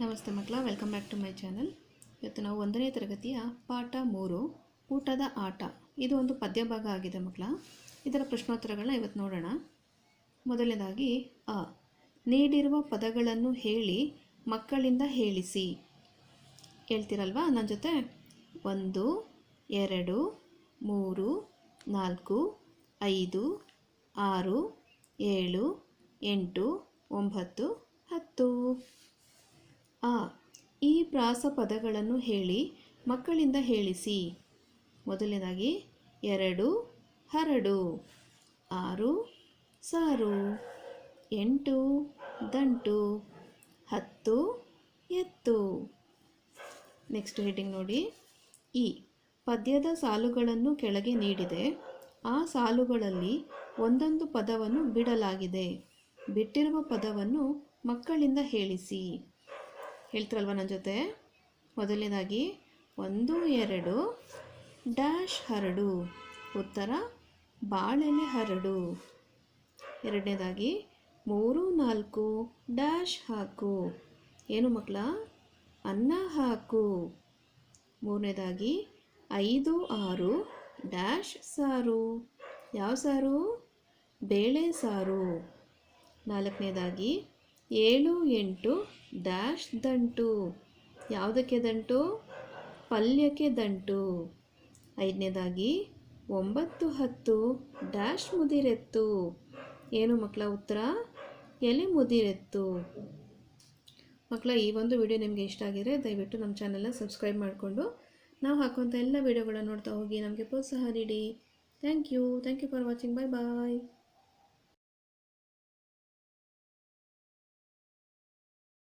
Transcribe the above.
ನಮಸ್ತೆ ಮಕ್ಕಳ welcome back to my channel ಇವತ್ತು ನಾವು ಒಂದನೇ ತರಗತಿಯ ಪಾಠ ಮೂರು, ಊಟದ ಆಟ. ಇದು ಒಂದು ಪದ್ಯ ಭಾಗ ಆಗಿದೆ ಮಕ್ಕಳ. ಇದರ ಪ್ರಶ್ನೋತ್ತರಗಳನ್ನ ಇವತ್ತು ನೋಡೋಣ. ಮೊದಲನೇದಾಗಿ, ಅ. ನೀಡಿರುವ ಪದಗಳನ್ನು ಹೇಳಿ, ಮಕ್ಕಳಿಂದ ಹೇಳಿಸಿ. ಹೇಳ್ತಿರಲ್ವಾ? ನನ್ನ ಜೊತೆ? ಒಂದು, ಎರಡು, ಮೂರು, ನಾಲ್ಕು, ಐದು, ಆರು, ಏಳು, ಎಂಟು, ಒಂಬತ್ತು, ಹತ್ತು. ಆ, ಈ ಪ್ರಾಸ ಪದಗಳನ್ನು ಹೇಳಿ ಮಕ್ಕಳಿಂದ ಹೇಳಿಸಿ. ಮೊದಲನೇದಾಗಿ, ಎರಡು, ಹರಡು. ಆರು, ಸಾರು. ಎಂಟು, ದಂಟು. ಹತ್ತು, ಎತ್ತು. ನೆಕ್ಸ್ಟ್ ಹೆಡ್ಡಿಂಗ್ ನೋಡಿ. ಈ ಪದ್ಯದ ಸಾಲುಗಳನ್ನು ಕೆಳಗೆ ನೀಡಿದೆ. ಆ ಸಾಲುಗಳಲ್ಲಿ ಒಂದೊಂದು ಪದವನ್ನು ಬಿಡಲಾಗಿದೆ. ಬಿಟ್ಟಿರುವ ಪದವನ್ನು ಮಕ್ಕಳಿಂದ ಹೇಳಿಸಿ. ಹೇಳ್ತಾರಲ್ವ ನನ್ನ ಜೊತೆ? ಮೊದಲನೇದಾಗಿ ಒಂದು, ಎರಡು, ಡ್ಯಾಶ್ ಹರಡು. ಉತ್ತರ ಬಾಳೆಲೆ ಹರಡು. ಎರಡನೇದಾಗಿ ಮೂರು, ನಾಲ್ಕು, ಡ್ಯಾಶ್ ಹಾಕು. ಏನು ಮಕ್ಕಳ? ಅನ್ನ ಹಾಕು. ಮೂರನೇದಾಗಿ ಐದು, ಆರು, ಡ್ಯಾಶ್ ಸಾರು. ಯಾವ ಸಾರು? ಬೇಳೆ ಸಾರು. ನಾಲ್ಕನೇದಾಗಿ ಏಳು ಎಂಟು ಡ್ಯಾಶ್ ದಂಟು. ಯಾವುದಕ್ಕೆ ದಂಟು? ಪಲ್ಯಕ್ಕೆ ದಂಟು. ಐದನೇದಾಗಿ ಒಂಬತ್ತು ಹತ್ತು ಡ್ಯಾಶ್ ಮುದಿರೆತ್ತು. ಏನು ಮಕ್ಕಳ ಉತ್ತರ? ಎಲೆ ಮುದಿರೆತ್ತು. ಮಕ್ಕಳ, ಈ ಒಂದು ವಿಡಿಯೋ ನಿಮಗೆ ಇಷ್ಟ ಆಗಿದ್ರೆ ದಯವಿಟ್ಟು ನಮ್ಮ ಚಾನಲ್ನ ಸಬ್ಸ್ಕ್ರೈಬ್ ಮಾಡಿಕೊಂಡು ನಾವು ಹಾಕುವಂಥ ಎಲ್ಲ ವಿಡಿಯೋಗಳನ್ನು ನೋಡ್ತಾ ಹೋಗಿ ನಮಗೆ ಪ್ರೋತ್ಸಾಹ ನೀಡಿ. Thank you. Thank you for watching. Bye bye.